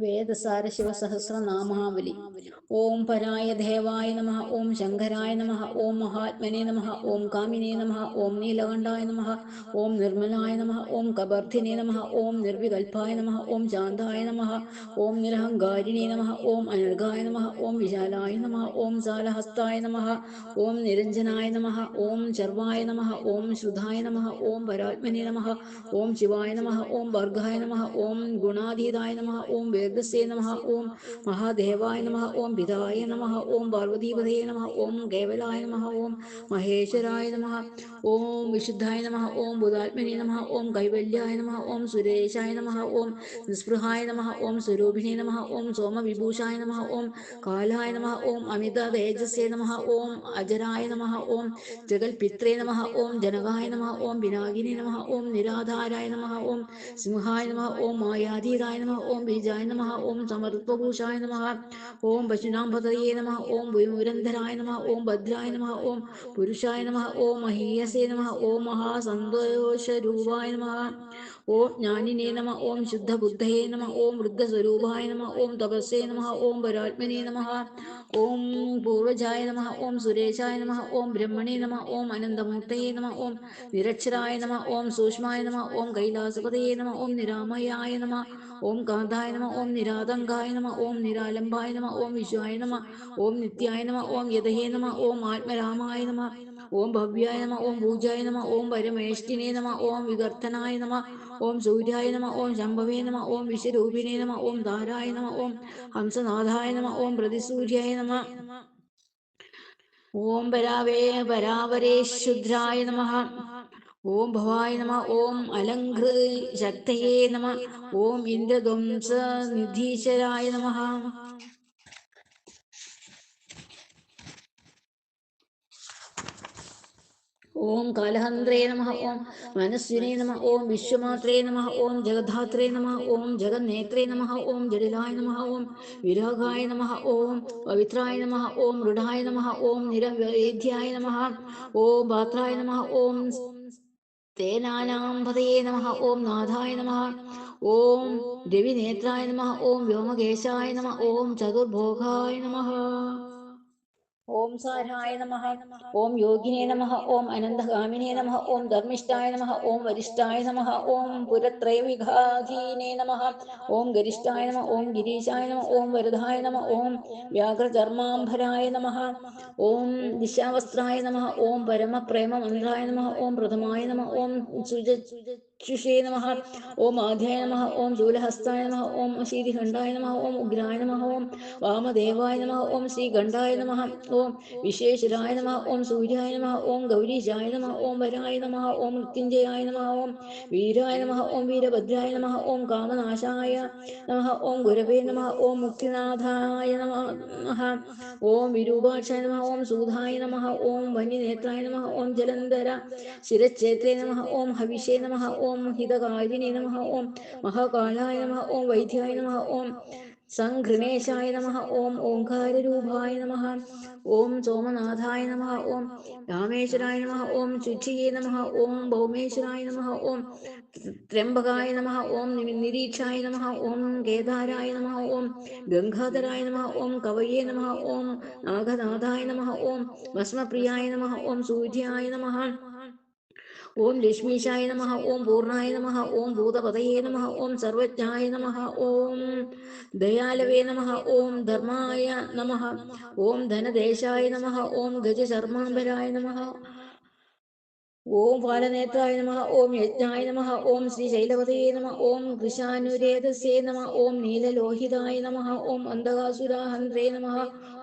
വേദസാര ശിവസഹസ്രനാമാവലി ഓം പരായ ദേവായ നമ ഓം ശങ്കരായ നമ ഓം മഹാത്മനെ നമ ഓം കാമിനെ നമ ഓം നീലകണ്ഠായ നമ ഓം നിർമ്മലായ നമ ഓം കബർധിനെ നമ ഓം നിർവികൽപ്പായ നമ ഓം ശാന്തായ നമ ഓം നിരഹങ്കാരിണേ നമ ഓം അനർഘായ നമ ഓം വിശാലായ നമ ഓം സാലഹസ്തായ നമ ഓം നിരഞ്ജനായ നമ ഓം ചർവായ നമ ഓം ശ്രുതായ നമ ഓം പരാത്മനെ നമ ഓം ശിവായ നമ ഓം ഭർഗായ നമ ഓം ഗുണാതീതായ നമ ഓം വേദസ്യേ നമ ഓം മഹാദേവായ നമ ഓം പിതായ നമ ഓം പാർവതീപതയെ നമ ഓം കേവലായ നമ ഓം മഹേശ്വരായ നമ ഓം വിശുദ്ധായ നമ ഓം ബുധാത്മനെ നമ ഓം കൈവല്യായ നമ ഓം സുരേശായ നമ ഓം നിസ്പൃഹായ നമ ഓം സ്വരൂപിണേ നമ ഓം സോമവിഭൂഷായ നമ ഓം കാലായ നമ ഓം അമിത തേജസ്സേ നമ ഓം അജരായ നമ ഓം ജഗൽപിത്രേ നമ ഓം ജനകായ നമ ഓം വിനാഗിനി നമ ഓം നിരാധാരായ നമ ഓം സിംഹായ നമ ഓം മായാതീതായ നമ ഓം ബീജായ നമ ഓം സമൃത്വഭൂഷായ നമ ഓം പശുനാംപതയേ നമ ഓം വിമുരന്ധരായ നമ ഓം ഭദ്രായ നമ ഓം പുരുഷായ നമ ഓം മഹീയസേ നമ ഓം മഹാസന്തോഷരൂപായ നമ ഓം ജ്ഞാനിനേ നമ ഓം ശുദ്ധബുദ്ധയേ നമ ഓം വൃദ്ധസ്വരൂപായ നമ ഓം തപസ്സേ നമ ഓം പരാത്മനേ നമ ഓം പൂർവജായ നമ ഓം സുരേശായ നമ ഓം ബ്രഹ്മണേ നമ ഓം അനന്തമൂർത്തയേ നമ ഓം നിരക്ഷരായ നമ ഓം സൂക്ഷ്മായ നമ ഓം കൈലാസപതയേ നമ ഓം നിരാമയായ നമ ഓം കാന്തായ നമ ഓം നിരാതങ്കായ നമ ഓം നിരാലംബായ നമ ഓം വിശ്വായ നമ ഓം നിത്യായ നമ ഓം യഥഹേ നമ ഓം ആത്മരാമായ നമ ഓം ഭവ്യായ നമ ഓം പൂജായ നമ ഓം പരമേഷ്ഠിനേ നമ ഓം വികർത്തനായ നമ ഓം സൂര്യായ നമ ഓം ശംഭവേ നമ ഓം വിശ്വരൂപിണേ നമ ഓം ധാരായ നമ ഓം ഹംസനാഥായ നമ ഓം പ്രതിസൂര്യായ നമ ഓം പരാവേ പരാവരേ ശുദ്രായ നമ ഓം ഭവായ നമ ഓം അലങ്കൃ ശക്തയേ നമ ഓം ഇന്ദ്രധ്വംസ നിധീശ്വരായ നമ ഓം കാലഹന്ത്രേ നമ ഓം മനസ്വിനേ നമ ഓം വിശ്വമാത്രേ നമ ഓം ജഗദ്ധാത്രേ നമ ഓം ജഗന്നേത്രേ നമ ഓം ജഡിലായ നമ ഓം വിരാഗായ നമ ഓം പവിത്രായ നമ ഓം മൃഢായ നമ ഓം നിരവേദ്യായ നമ ഓം പാത്രായ നമ ഓം തേനാനാംപതയേ നമ. ഓം നാഥായ നമ. ഓം രവിനേത്രായ നമ. ഓം വ്യോമകേശായ നമ. ഓം ചതുർഭോഗായ നമ. ഓം സാരായ നമ ഓം യോഗിനെ നമ ഓം അനന്തഗാമിനേ നമ ഓം ധർമ്മിഷ്ഠായ നമ ഓം വരിഷ്ഠായ നമ ഓം പുരത്രയവിഘാധീനേ നമ ഓം ഗരിഷ്ഠായ നമ ഓം ഗിരീശായ നമ ഓം വരദായ നമ ഓം വ്യാഘ്രചർമാംബരായ നമ ഓം ദിശാവസ്ത്രായ നമ ഓം പരമപ്രേമമന്ത്രായ നമ ഓം പ്രഥമായ നമ ഓം സുജുഷേ നമ ഓം ആധ്യായ നമ ഓം ശൂലഹസ്തായ നമ ഓം ശ്രീതിഖണ്ഡായ നമ ഓം ഉഗ്രായ നമ ഓം വാമദേവായ നമ ഓം ശ്രീഖണ്ഡായ നമ ഓം വിശേഷരായ നമ ഓം സൂര്യായ നമ ഓം ഗൗരീശായ നമ ഓം വരായ നമ ഓം മൃത്യുഞ്ജയായ നമ ഓം വീരായ നമ ഓം വീരഭദ്രായ നമ ഓം കാമനാശായ നമ ഓം ഗുരവേ നമ ഓം മുക്തിനാഥായ നമ ഓം വിരൂപാക്ഷായ നമ ഓം സൂധായ നമ ഓം വന്യനേത്രായ നമ ഓം ജലന്ധര ശിരക്ഷേത്രേ നമ ഓം ഹവിഷേ നമ ഓം ഹിതകാരിണേ നമ ഓം മഹാകാലായ നമ ഓം വൈദ്യായ നമ ഓം സംഘൃണേശായ നമ ഓം ഓംകാരൂപായ നമ ഓം സോമനാഥായ നമ ഓം രാമേശ്വരായ നമ ഓം ശുചിയേ നമ ഓം ഭൗമേശ്വരായ നമ ഓം ത്രംബകായ നമ ഓം നിരീക്ഷായ നമ ഓം കേദാരായ നമ ഓം ഗംഗാധരായ നമ ഓം കവയേ നമ ഓം നാഗനാഥായ നമ ഓം ഭസ്മപ്രിയായ നമ ഓം സൂര്യായ നമ ഓം ലക്ഷ്മീശായ നമ ഓം പൂർണായ നമ ഓം ഭൂതപതയേ നമ ഓം സർവജ്ഞായ നമ ഓം ദയാലവേ നമ ഓം ധർമായ നമ ഓം ധനദേശായ നമ ഓം ഗജശർമാംബരായ നമ ഓം ബാലനേത്രായ നമ ഓം യജ്ഞായ നമ ഓം ശ്രീ ശൈലവതയെ നമ ഓം കൃഷാനുരേതസേ നമ ഓം നീലലോഹിതായ നമ ഓം അന്ധകാസുരാഹന്ത്രേ നമ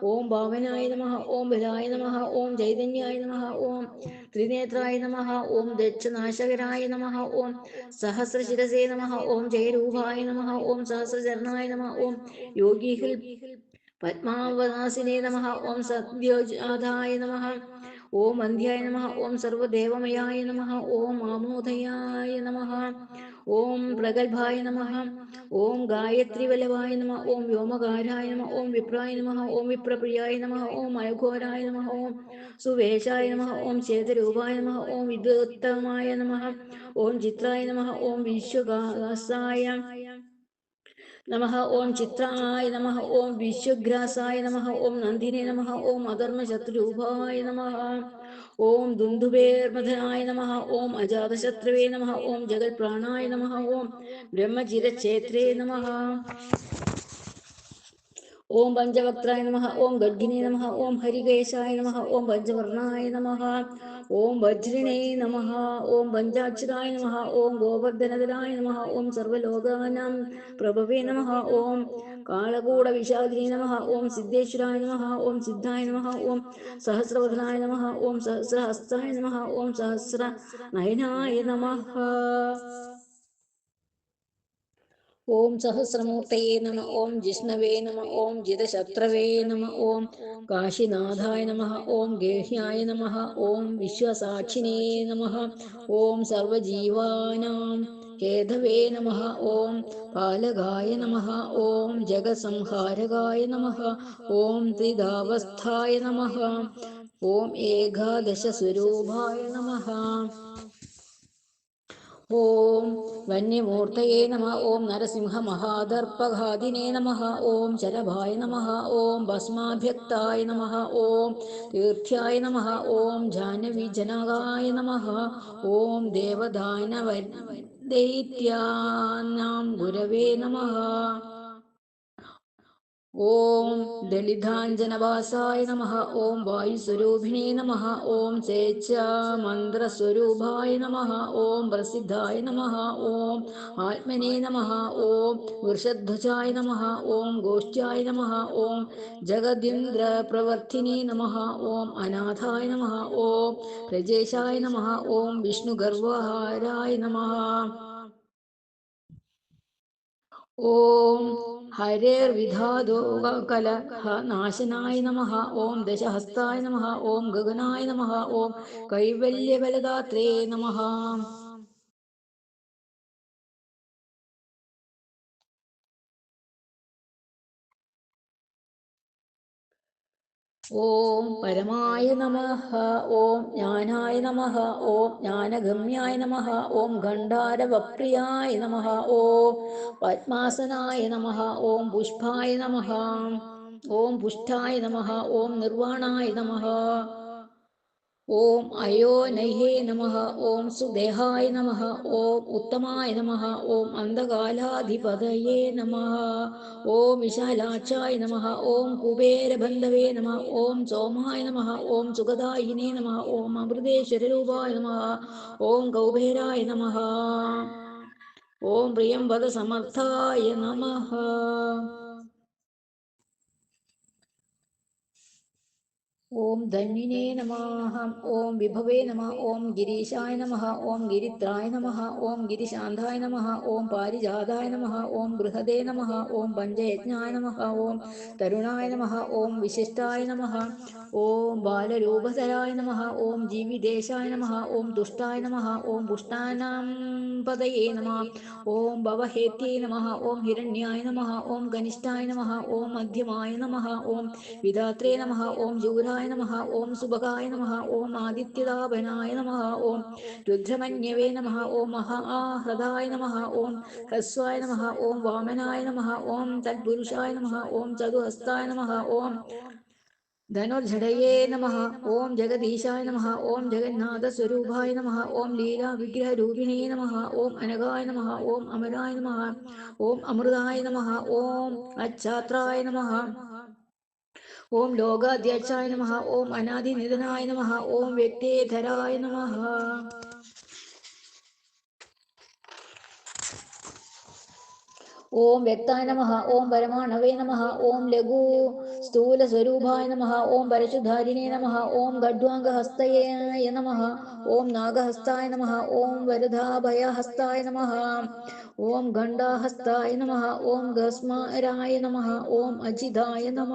ഓം ഭാവനായ നമ ഓം ബലായ നമ ഓം ചൈതന്യായ നമ ഓം ത്രിനേത്രായ നമ ഓം ദക്ഷനാശകരായ നമ ഓം സഹസ്രശിരസേ നമ ഓം ജയരൂപായ നമ ഓം സഹസ്രചരണായ നമ ഓം യോഗീഹിൽ പത്മാവദാസിനെ നമ ഓം സദ്യോജാതായ നമ ഓം അന്ധ്യായ നമ ഓം സർവദേവമയായ നമ ഓം ആമോദയായ നമ ഓം പ്രഗത്ഭായ നമ ഓം ഗായത്രി വല്ലഭായ നമ ഓം വ്യോമകാരായ നമ ഓം വിപ്രായ നമ ഓം വിപ്രപ്രിയായ നമ ഓം അയഘോരായ നമ ഓം സുവേശായ നമ ഓം ചേതരൂപായ നമ ഓം വിദ്വത്തമായ നമ ഓം ചിത്രായ നമ ഓം വിശ്വകാസായ നമഃ ഓം ചിത്രായ നമഃ ഓം വിശ്വഗ്രാസായ നമഃ ഓം നന്ദിനെ നമഃ ഓം അധർമ്മശത്രുരൂപായ നമഃ ഓം ദുന്ദുബേർമധനായ നമഃ ഓം അജാതശത്രുവേ നമഃ ഓം ജഗൽപ്രാണായ നമഃ ഓം ബ്രഹ്മചിരക്ഷേത്രേ നമഃ ഓം പഞ്ചവക്രായ നമ ഓം ഗർഗിനേ നമ ഓം ഹരികേശായ നമ ഓം പഞ്ചവർണായ നമ ഓം വജ്രിണേ നമ ഓം പഞ്ചാക്ഷരായ നമ ഓം ഗോവർദ്ധനതരായ നമ ഓം സർവലോകാനാം പ്രഭവേ നമ ഓം കാളകൂട വിഷാദിനി നമ ഓം സിദ്ധേശ്വരായ നമ ഓം സിദ്ധായ നമ ഓം സഹസ്രവദനായ നമ ഓം സഹസ്രഹസ്തായ നമ ഓം സഹസ്ര നയനായ നമഃ ഓം സഹസ്രമൂർത്തയേ നമ ഓം ജിഷ്ണവേ നമ ഓം ജിതശത്രവേ നമ ഓം കാശിനാഥായ നമ ഓം ഗേഹ്യായ നമ ഓം വിശ്വസാക്ഷിനേ നമ ഓം സർവജീവാനാം കേതവേ നമ ഓം പാലകായ നമ ഓം ജഗസംഹാരകായ നമ ഓം ത്രിതാവസ്ഥായ നമ ഓം ഏകാദശസ്വരൂപായ നമ ഓം വന്യമൂർത്തയേ നമ ഓം നരസിംഹ നരസിംഹമഹാദർപ്പഘാതിനേ നമ ഓം ശരഭായ നമ ഓം ഭസ്മാഭ്യക്തായ നമ ഓം തീർത്ഥ്യായ നമ ഓം ജാനവിജനകായ നമ ഓം ദേവദാനവദൈത്യാനാം ഗുരവേ നമ ഓം ദളിതാഞ്ജനവാസായ നമ ഓം വായുസ്വരൂപിണേ നമ ഓം ചേച്ചാമന്ത്രസ്വരൂപായ നമ ഓം പ്രസിദ്ധായ നമ ഓം ആത്മനേ നമ ഓം വൃഷധ്വജായ നമ ഓം ഗോഷ്ഠ്യായ നമ ഓം ജഗദ്യന്ദ്രപ്രവർത്തിനേ നമ ഓം അനാഥായ നമ ഓം പ്രജേശായ നമ ഓം വിഷ്ണുഗർവഹാരായ നമ ഓം ഹരേർവിധാതോ കല നാശനായ നമ. ഓം ദശഹസ്തായ നമ. ഓം ഗഗനായ നമ. ഓം കൈവല്യബലദാത്രേ നമ. ഓം പരമായ നമ ഓം ജ്ഞാനായ നമ ഓം ജ്ഞാനഗമ്യായ നമ ഓം ഖണ്ഡാരവപ്രിയായ നമ ഓം പത്മാസനായ നമ ഓം പുഷ്പായ നമ ഓം പുഷ്ടായ നമ ഓം നിർവാണായ നമ. ഓം അയോനഹേ നമ ഓം സുദേഹായ നമ ഓം ഉത്തമായ നമ ഓം അന്ധകാലാധിപതയേ നമ ഓം വിശാലാക്ഷായ നമ ഓം കുബേരബന്ധവേ നമ ഓം സോമായ നമ ഓം സുഗതായിനേ നമ ഓം അമൃതേശ്വരൂപായ നമ ഓം കൗബേരായ നമ ഓം പ്രിയംവദസമർത്ഥായ നമ ഓം ധന്വിനേ നമഃ ഓം വിഭവേ നമ ഓം ഗിരീശായ നമ ഓം ഗിരിത്രായ നമ ഓം ഗിരിശാന്തായ നമ ഓം പാരിജാതായ നമ ഓം ബൃഹദേ നമ ഓം പഞ്ചയജ്ഞായ നമ ഓം തരുണായ നമ ഓം വിശിഷ്ടായ നമ ഓം ബാലരൂപധരായ നമ ഓം ജീവിദേശായ നമ ഓം തുഷ്ടായ നമ ഓം പുഷ്ടാനാം പതയേ നമ ഓം ഭവഹേത്യേ നമ ഓം ഹിരണ്യായ നമ ഓം കനിഷ്ഠായ നമ ഓം മധ്യമായ നമ ഓം വിധാത്രേ നമ ഓം ജൂരായ നമ ഓം സുഭകായ നമ ഓം ആദിത്യതാപനായ നമ ഓം രുദ്രമന്യവേ നമ ഓം മഹാഹൃദായ നമ ഓം ഹ്രസ്വായ നമ ഓം വാമനായ നമ ഓം തത്പുരുഷായ നമ ഓം ചതുഹസ്തായ നമ ഓം ധനുർജടയേ നമ ഓം ജഗദീശായ നമ ഓം ജഗന്നാഥസ്വരൂപായ നമ ഓം ലീലാവിഗ്രഹരൂപിണേ നമ ഓം അനഘായ നമ ഓം അമരായ നമ ഓം അമൃതായ നമ ഓം അച്ഛാത്രായ നമ ഓം ലോകാധ്യക്ഷായ നമ ഓം അനാദിനിധനായ നമ ഓം വ്യക്തേധരായ നമ ഓം വ്യക്തായ നമ ഓം പരമാണവേ നമ ഓം ലഘു സ്ഥൂല സ്വരൂപായ നമ ഓം പരശുധാരിണേ നമ ഓം ഖഡ്വാംഗഹസ്തയായ നമ ഓം നാഗഹസ്തായ നമ ഓം വരദാഭയഹസ്തായ നമ ഓം ഖണ്ഡാഹസ്തായ നമ ഓം ഗസ്മരായ നമ ഓം അജിതായ നമ.